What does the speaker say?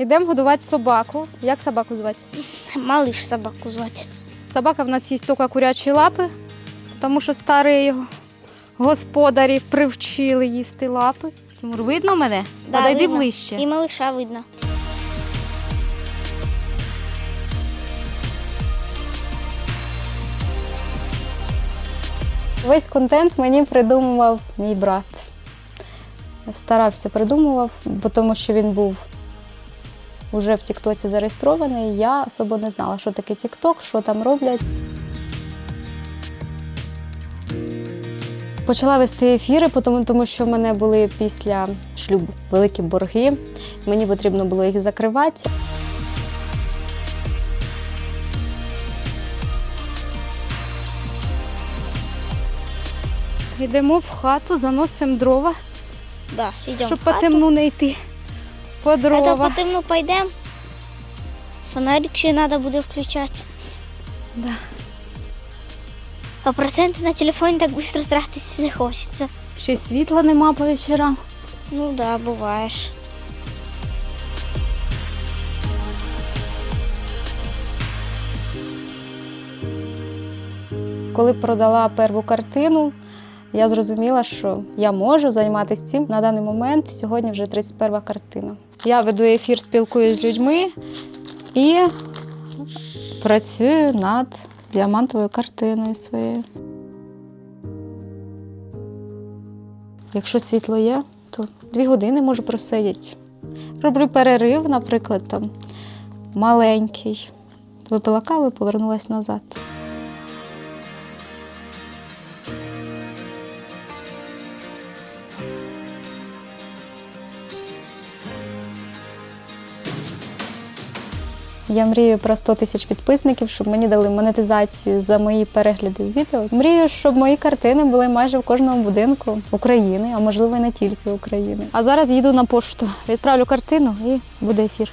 Йдемо годувати собаку. Як собаку звати? Малыш собаку звати. Собака в нас їсть тільки курячі лапи, тому що старі його господарі привчили їсти лапи. Тимур, видно мене? Да, Подойди видно. ближче. І малыша видно. Весь контент мені придумував мій брат. Старався придумував, бо тому що він був уже в Тіктоці зареєстрований. Я особо не знала, що таке Тікток, що там роблять. Почала вести ефіри, тому, що в мене були після шлюбу великі борги. Мені потрібно було їх закривати. Йдемо в хату, заносимо дрова, Да, щоб по темну не йти. По А то дрова. по темну пойдемо. Фонарик ще треба буде включати. Да. А проценти на телефоні так швидко зрастись не хочеться. Ще світла нема по вечорам. Ну да, буваєш. Коли продала перву картину, я зрозуміла, що я можу займатися цим на даний момент. Сьогодні вже 31 картина. Я веду ефір, спілкуюся з людьми і працюю над діамантовою картиною своєю. Якщо світло є, то дві години можу просидіти. Роблю перерив, наприклад, там маленький. Випила каву повернулася назад. Я мрію про 100 тисяч підписників, щоб мені дали монетизацію за мої перегляди відео. Мрію, щоб мої картини були майже в кожному будинку України, а можливо і не тільки України. А зараз їду на пошту, відправлю картину і буде ефір.